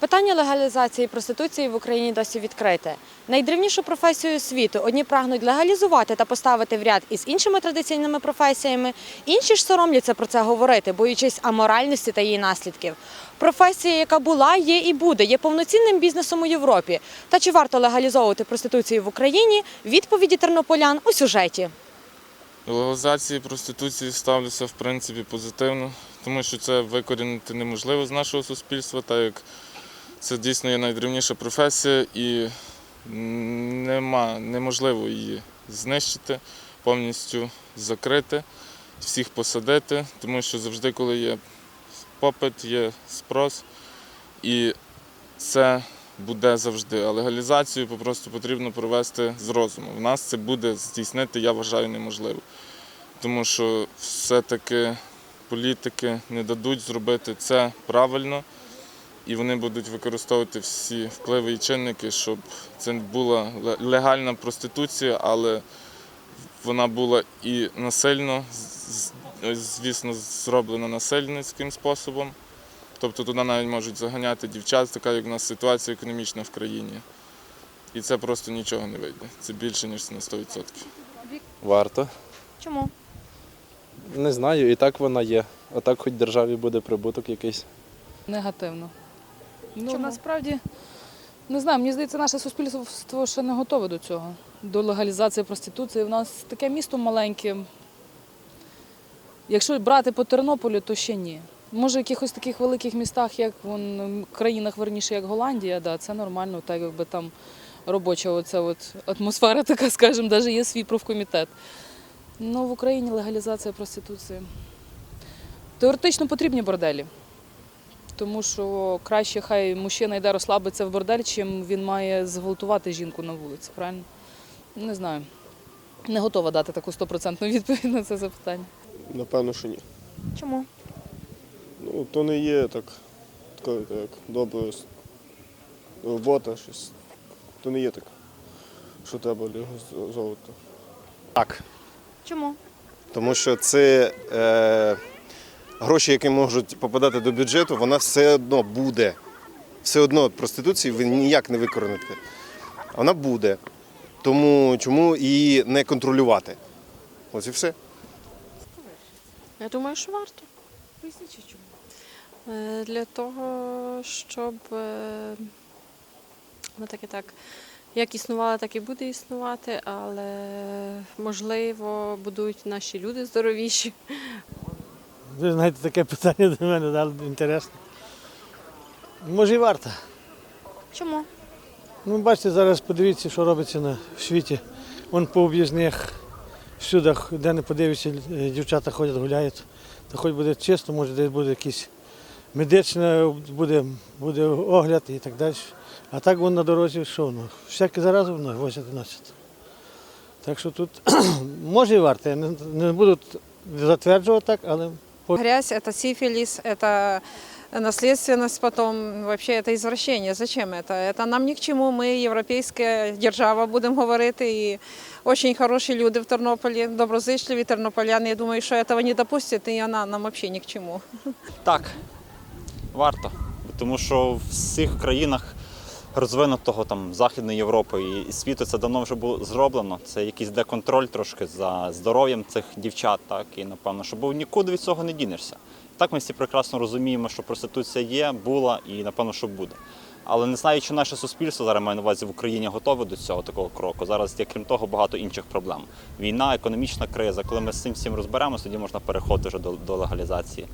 Питання легалізації проституції в Україні досі відкрите. Найдревнішу професію світу одні прагнуть легалізувати та поставити в ряд із іншими традиційними професіями, інші ж соромляться про це говорити, боючись аморальності та її наслідків. Професія, яка була, є і буде, є повноцінним бізнесом у Європі. Та чи варто легалізовувати проституцію в Україні? Відповіді тернополян у сюжеті. Легалізації проституції ставлюся в принципі позитивно, тому що це викорінити неможливо з нашого суспільства, так як це дійсно є найдревніша професія і нема, неможливо її знищити, повністю закрити, всіх посадити, тому що завжди, коли є попит, є спрос, і це буде завжди. А легалізацію просто потрібно провести з розумом. В нас це буде здійснити, я вважаю, неможливо. Тому що все-таки політики не дадуть зробити це правильно, і вони будуть використовувати всі впливи і чинники, щоб це була легальна проституція, але вона була і насильно, звісно, зроблена насильницьким способом. Тобто туди навіть можуть заганяти дівчат, така як в нас ситуація економічна в країні. І це просто нічого не вийде. Це більше, ніж на 100%. Варто. Чому? Не знаю, і так вона є. А так хоч державі буде прибуток якийсь. Негативно. Ну, Чому? насправді, не знаю, мені здається, наше суспільство ще не готове до цього. До легалізації проституції. У нас таке місто маленьке. Якщо брати по Тернополю, то ще ні. Може, в якихось таких великих містах, як вон, країнах, верніше, як Голландія, да, це нормально, так якби там робоча оця от атмосфера, така, скажімо, навіть є свій профкомітет. Ну, в Україні легалізація проституції. Теоретично потрібні борделі. Тому що краще хай мужчина йде розслабитися в бордель, чим він має зґвалтувати жінку на вулиці, правильно? Не знаю. Не готова дати таку стопроцентну відповідь на це запитання. Напевно, що ні. Чому? Ну, то не є так, така як добра робота, щось. То не є так, що треба легалізовувати. Так, Чому? тому що це е, гроші, які можуть попадати до бюджету, вона все одно буде. Все одно проституції ви ніяк не викорените. Вона буде. Тому чому її не контролювати? Ось і все. Я думаю, що варто. Поясніть, чому. Е, Для того, щоб е, ну так і так, як існувало, так і буде існувати, але можливо будуть наші люди здоровіші. Ви знаєте, таке питання до мене дали інтересне. Може і варто. Чому? Ну, бачите, зараз подивіться, що робиться на в світі. Вон по об'їзних всюди, де не подивишся, е, дівчата ходять, гуляють. То хоч буде чисто, може десь буде якийсь медичний буде, буде огляд і так далі. А так вон на дорозі що ну, всяке заразу воно возять і носять. Так що тут може і варто. Я не, не буду затверджувати так, але Грязь – это сифилис, это наследственность потом, вообще это извращение. Зачем это? Это нам ни к чему. Ми європейська держава, будемо говорити, і очень хороші люди в Тернополі, доброзичливі тернополяни. Я думаю, що этого не допустять, і вона нам взагалі ні к чому. Так, варто. Тому що в всіх країнах розвинутого там Західної Європи і- світу це давно вже було зроблено. Це якийсь деконтроль трошки за здоров'ям цих дівчат, так і напевно, що бо нікуди від цього не дінешся. Так ми всі прекрасно розуміємо, що проституція є, була і напевно, що буде. Але не знаю, чи наше суспільство зараз маю на увазі в Україні готове до цього такого кроку. Зараз є крім того багато інших проблем. Війна, економічна криза. Коли ми з цим всім розберемося, тоді можна переходити вже до, до легалізації.